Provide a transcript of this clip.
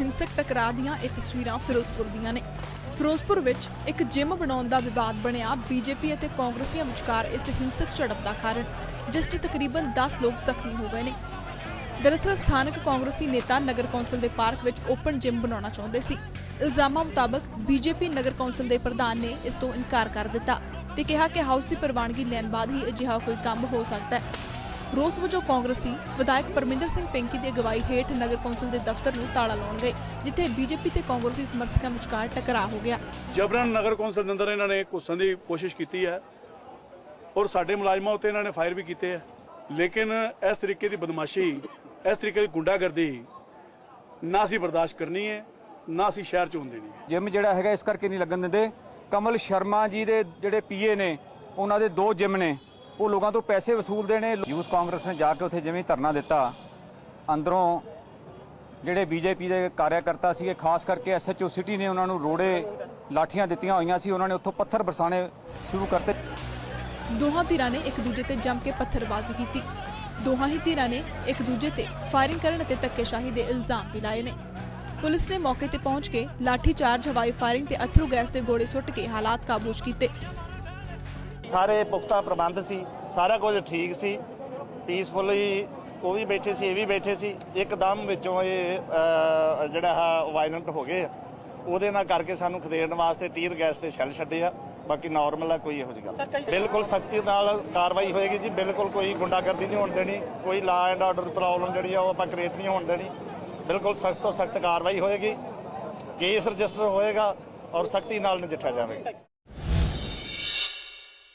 ਹਿੰਸਕ ਟਕਰਾਅ ਦੀਆਂ ਇਹ ਤਸਵੀਰਾਂ ਫਿਰੋਜ਼ਪੁਰ ਦੀਆਂ ਨੇ। ਫਿਰੋਜ਼ਪੁਰ ਵਿੱਚ ਇੱਕ ਜਿਮ ਬਣਾਉਣ ਦਾ ਵਿਵਾਦ ਬਣਿਆ। ਬੀਜੇਪੀ ਅਤੇ ਕਾਂਗਰਸੀਆਂ ਵਿਚਕਾਰ ਇਸ ਹਿੰਸਕ ਝੜਪ ਦਾ ਕਾਰਨ, ਜਿਸ 'ਚ ਤਕਰੀਬਨ 10 ਲੋਕ ਜ਼ਖਮੀ ਹੋ ਗਏ ਨੇ। ਦਰਅਸਲ ਸਥਾਨਕ ਕਾਂਗਰਸੀ ਨੇਤਾ ਨਗਰ ਕੌਂਸਲ ਦੇ ਪਾਰਕ ਵਿੱਚ ਓਪਨ ਜਿਮ ਬਣਾਉਣਾ ਚਾਹੁੰਦੇ ਸੀ। ਇਲਜ਼ਾਮਾਂ ਮੁਤਾਬਕ ਬੀਜੇਪੀ ਨਗਰ ਕੌਂਸਲ ਦੇ ਪ੍ਰਧਾਨ ਨੇ ਇਸ ਤੋਂ ਇਨਕਾਰ ਕਰ ਦਿੱਤਾ ਤੇ ਕਿਹਾ ਕਿ ਹਾਊਸ ਦੀ ਪ੍ਰਵਾਨਗੀ ਲੈਣ ਬਾਅਦ ਹੀ ਅਜਿਹਾ ਕੋਈ ਕੰਮ ਹੋ ਸਕਦਾ ਹੈ। ਰੋਸ ਵਜੋਂ ਕਾਂਗਰਸੀ ਵਿਧਾਇਕ ਪਰਮਿੰਦਰ ਸਿੰਘ ਪਿੰਕੀ ਦੀ ਅਗਵਾਈ ਹੇਠ ਨਗਰ ਕੌਂਸਲ ਦੇ ਦਫ਼ਤਰ ਨੂੰ ਤਾਲਾ ਲਾਉਣ ਗਏ ਜਿੱਥੇ ਬੀਜੇਪੀ ਤੇ ਕਾਂਗਰਸੀ ਸਮਰਥਕਾਂ ਵਿਚਕਾਰ ਟਕਰਾਅ ਹੋ ਗਿਆ। ਜਬਰਨ ਨਗਰ ਕੌਂਸਲ ਦੇ ਅੰਦਰ ਇਹਨਾਂ ਨੇ ਘੁੱਸਣ ਦੀ ਕੋਸ਼ਿਸ਼ ਕੀਤੀ ਹੈ ਔਰ ਸਾਡੇ ਮੁਲਾਜ਼ਮਾਂ ਉੱਤੇ ਇਹਨਾਂ ਨੇ ਫਾਇਰ ਵੀ ਕੀਤੇ ਹੈ। ਲੇਕਿਨ ਇਸ ਤਰੀਕੇ ਦੀ ਬਦਮਾਸ਼ੀ ਇਸ ਤਰੀਕੇ ਦੀ ਗੁੰਡਾਗਰਦੀ ਨਾ ਅਸੀਂ ਬਰਦਾਸ਼ਤ ਕਰਨੀ ਹੈ ਨਾ ਅਸੀਂ ਸ਼ਹਿਰ ਚ ਹੋਣ ਦੇਣੀ ਹੈ। ਜਿਮ ਜਿਹੜਾ ਹੈਗਾ ਇਸ ਕਰਕੇ ਨਹੀਂ ਲੱਗਣ ਦਿੰਦੇ। ਕਮਲ ਸ਼ਰਮਾ ਜੀ ਦੇ ਜਿਹੜੇ ਪੀਏ ਨੇ ਉਹਨਾਂ ਦੇ ਦੋ ਜਿਮ ਨੇ। ਉਹ ਲੋਕਾਂ ਤੋਂ ਪੈਸੇ ਵਸੂਲਦੇ ਨੇ। ਯੂਥ ਕਾਂਗਰਸ ਨੇ ਜਾ ਕੇ ਉੱਥੇ ਜਿਵੇਂ ਧਰਨਾ ਦਿੱਤਾ, ਅੰਦਰੋਂ ਜਿਹੜੇ ਬੀਜੇਪੀ ਦੇ ਕਾਰਿਆਕਰਤਾ ਸੀਗੇ, ਖਾਸ ਕਰਕੇ ਐਸਐਚਓ ਸਿਟੀ ਨੇ ਉਹਨਾਂ ਨੂੰ ਰੋੜੇ ਲਾਠੀਆਂ ਦਿੱਤੀਆਂ ਹੋਈਆਂ ਸੀ, ਉਹਨਾਂ ਨੇ ਉੱਥੋਂ ਪੱਥਰ ਬਰਸਾਣੇ ਸ਼ੁਰੂ ਕਰਤੇ। ਦੋਹਾਂ ਧਿਰਾਂ ਨੇ ਇੱਕ ਦੂਜੇ ਤੇ ਜੰਮ ਕੇ ਪੱਥਰਬਾਜ਼ੀ ਕੀਤੀ। ਦੋਹਾਂ ਹੀ ਧਿਰਾਂ ਨੇ ਇੱਕ ਦੂਜੇ ਤੇ ਫਾਇਰਿੰਗ ਕਰਨ ਅਤੇ ਧੱਕੇਸ਼ਾਹੀ ਦੇ ਇਲਜ਼ਾਮ ਵੀ ਲਾਏ ਨੇ। ਪੁਲਿਸ ਨੇ ਮੌਕੇ ਤੇ ਪਹੁੰਚ ਕੇ ਲਾਠੀ ਚਾਰਜ ਹਵਾਈ ਫਾਇਰਿੰਗ ਤੇ ਅਥਰੂ ਗੈਸ ਦੇ ਗੋਲੇ ਸੁੱਟ ਕੇ ਹਾਲਾਤ ਕਾਬੂ ਕੀਤੇ। ਸਾਰੇ ਪੁਖਤਾ ਪ੍ਰਬੰਧ ਸੀ, ਸਾਰਾ ਕੁਝ ਠੀਕ ਸੀ। ਪੀਸਫੁਲੀ ਉਹ ਵੀ ਬੈਠੇ ਸੀ, ਇਹ ਵੀ ਬੈਠੇ ਸੀ। ਇੱਕਦਮ ਵਿੱਚੋਂ ਇਹ ਜਿਹੜਾ ਆ ਵਾਇਲੈਂਟ ਹੋ ਗਏ ਆ। ਉਹਦੇ ਨਾਲ ਕਰਕੇ ਸਾਨੂੰ ਖਦੇੜਨ ਵਾਸਤੇ ਟੀਰ ਗੈਸ ਤੇ ਛੱਲ ਛੱਡੇ ਆ। ਬਾਕੀ ਨਾਰਮਲ ਆ, ਕੋਈ ਇਹੋ ਜਿਹੀ ਗੱਲ ਬਿਲਕੁਲ ਸਖਤੀ ਨਾਲ ਕਾਰਵਾਈ ਹੋਏਗੀ ਜੀ। ਬਿਲਕੁਲ ਕੋਈ ਗੁੰਡਾਗਰਦੀ ਨਹੀਂ ਹੋਣ ਦੇਣੀ। ਕੋਈ ਲਾ ਐਂਡ ਆਰਡਰ ਪ੍ਰੋਬਲਮ ਜਿਹੜੀ ਆ, ਉਹ ਆਪਾਂ ਕ੍ਰੀਏਟ ਨਹੀਂ ਹੋਣ ਦੇਣੀ। ਬਿਲਕੁਲ ਸਖਤ ਤੋਂ ਸਖਤ ਕਾਰਵਾਈ ਹੋਏਗੀ। ਕੇਸ ਰਜਿਸਟਰ ਹੋਏਗਾ ਔਰ ਸਖਤੀ ਨਾਲ ਨਜਿੱਠਿਆ ਜਾਵੇਗਾ।